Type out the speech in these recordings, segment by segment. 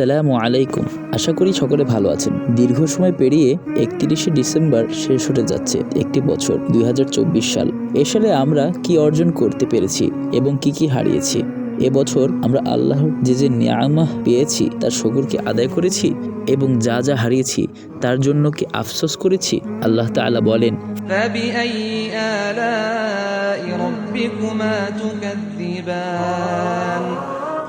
আসসালামু আলাইকুম। আশা করি সকলে ভালো আছেন। দীর্ঘ সময় পেরিয়ে একত্রিশে ডিসেম্বর শেষ হতে যাচ্ছে একটি বছর, দুই হাজার চব্বিশ সাল। এ সালে আমরা কি অর্জন করতে পেরেছি এবং কি কি হারিয়েছি? এবছর আমরা আল্লাহর যে যে নিয়ামাহ পেয়েছি, তার শকুরকে আদায় করেছি এবং যা যা হারিয়েছি, তার জন্য কি আফসোস করেছি? আল্লাহ তালা বলেন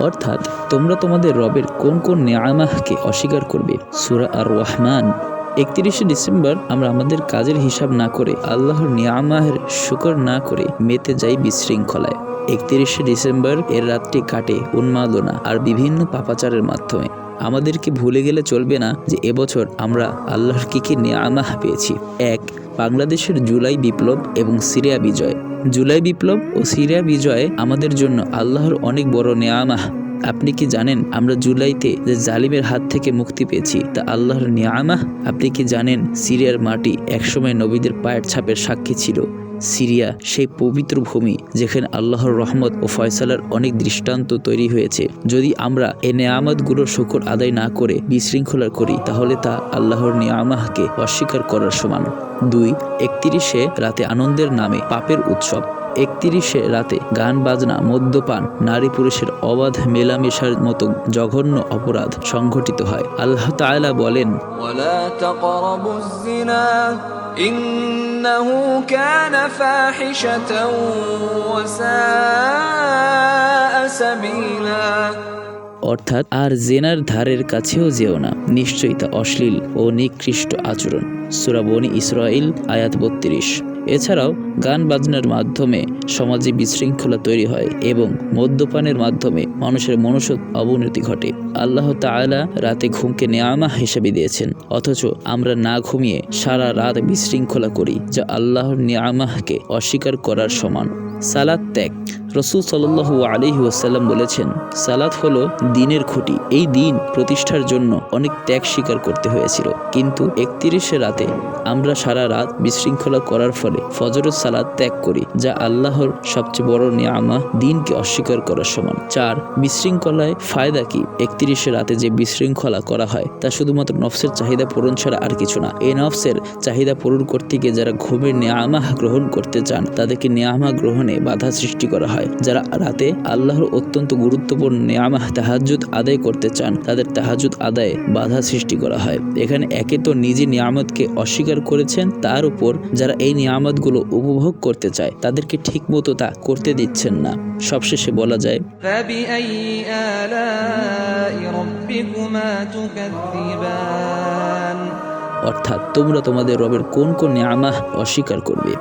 অর্থাৎ তোমরা তোমাদের রবের কোন কোন নেয়ামাহকে অস্বীকার করবে? সুরা আর রহমান একত্রিশে ডিসেম্বর আমরা আমাদের কাজের হিসাব না করে আল্লাহর নিয়ামাহের শুকর না করে মেতে যাই বিশৃঙ্খলায়। একত্রিশে ডিসেম্বর এর রাতটি কাটে উন্মাদনা আর বিভিন্ন পাপাচারের মাধ্যমে। আমাদেরকে ভুলে গেলে চলবে না যে এবছর আমরা আল্লাহর কী কী নিয়ামাহ পেয়েছি। এক বাংলাদেশের জুলাই বিপ্লব এবং সিরিয়া বিজয়। জুলাই বিপ্লব ও সিরিয়া বিজয়ে আমাদের জন্য আল্লাহর অনেক বড় নেয়ামাহ আপনি কি জানেন আমরা জুলাইতে যে জালিমের হাত থেকে মুক্তি পেয়েছি তা আল্লাহর নিয়ামাহ আপনি কি জানেন সিরিয়ার মাটি একসময় নবীদের পায়ের ছাপের সাক্ষী ছিল? সিরিয়া, সেই পবিত্র ভূমি যেখানে আল্লাহর রহমত ও ফয়সালার অনেক দৃষ্টান্ত তৈরি হয়েছে। যদি আমরা এ নেয়ামতগুলোর শকর আদায় না করে বিশৃঙ্খলা করি, তাহলে তা আল্লাহর নিয়ামাহকে অস্বীকার করার সমান। দুই, একত্রিশে রাতে আনন্দের নামে পাপের উৎসব। একত্রিশে রাতে গান, বাজনা, মদ্যপান, নারী পুরুষের অবাধ মেলামেশার মতো জঘন্য অপরাধ সংঘটিত হয়। আল্লাহ তায়লা বলেন কান অর্থাৎ আর জেনার ধারের কাছেও যেও না। নিশ্চয়ই তা অশ্লীল ও নিকৃষ্ট আচরণ। সুরাবনি ইসরাইল আয়াত বত্রিশ। এছাড়াও গান বাজনার মাধ্যমে সমাজে বিশৃঙ্খলা তৈরি হয় এবং মদ্যপানের মাধ্যমে মানুষের মনুষ্যত্ব অবনতি ঘটে। আল্লাহ তালা রাতে ঘুমকে নেয়ামা হিসেবে দিয়েছেন, অথচ আমরা না ঘুমিয়ে সারা রাত বিশৃঙ্খলা করি, যা আল্লাহর নেয়ামাহকে অস্বীকার করার সমান। সালাত ত্যাগ রসুল সাল্লু আলিহি ওসাল্লাম বলেছেন, সালাত হলো দিনের খুঁটি। এই দিন প্রতিষ্ঠার জন্য অনেক ত্যাগ স্বীকার করতে হয়েছিল। কিন্তু একত্রিশে রাতে আমরা সারা রাত বিশৃঙ্খলা করার ফলে ফজরের সালাদ ত্যাগ করি, যা আল্লাহর সবচেয়ে বড় নিয়ামা দিনকে অস্বীকার করার সমান। চার, বিশৃঙ্খলায় ফায়দা কি? একত্রিশে রাতে যে বিশৃঙ্খলা করা হয়, তা শুধুমাত্র নফসের চাহিদা পূরণ ছাড়া আর কিছু না। এই নফসের চাহিদা পূরণ করতে গিয়ে যারা ঘুমের নেয়ামাহ গ্রহণ করতে চান, তাদেরকে নেয়ামা গ্রহণে বাধা সৃষ্টি করা হয় যারা রাতে আল্লাহর অত্যন্ত গুরুত্বপূর্ণ নিয়ামাহ তাহাজুদ আদায় করতে চান তাদের তাহাজুদ আদায়ে বাধা সৃষ্টি করা হয়। এখানে একে তো নিজে নিয়ামতকে অস্বীকার করেছেন তার উপর যারা এই নিয়ামতগুলো উপভোগ করতে চায় তাদেরকে ঠিক মতো তা করতে দিচ্ছেন না। সবশেষে বলা যায় অর্থাৎ তোমরা তোমাদের রবের কোন কোন নিয়ামাহ অস্বীকার করবে?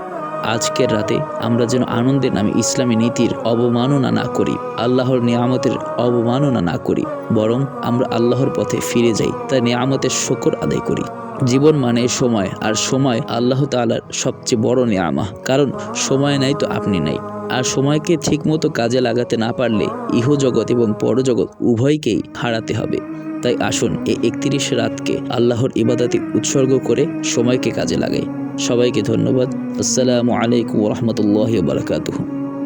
আজকের রাতে আমরা যেন আনন্দের নামে ইসলামী নীতির অবমাননা না করি, আল্লাহর নিয়ামতের অবমাননা না করি, বরং আমরা আল্লাহর পথে ফিরে যাই তা নিয়ামতের শকর আদায় করি। জীবন মানে সময়, আর সময় আল্লাহ তালার সবচেয়ে বড় নিয়ামা, কারণ সময় নাই তো আপনি নাই। আর সময়কে ঠিকমতো কাজে লাগাতে না পারলে ইহজগৎ এবং পরজগৎ উভয়কেই হারাতে হবে। তাই আসুন এই একত্রিশ রাতকে আল্লাহর ইবাদাতে উৎসর্গ করে সময়কে কাজে লাগাই। সবাইকে ধন্যবাদ আসসালামু আলাইকুম রহমতুল্লাহ বারকাতুহ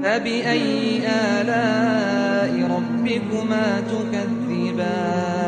فبأي آلاء ربكما تكذبان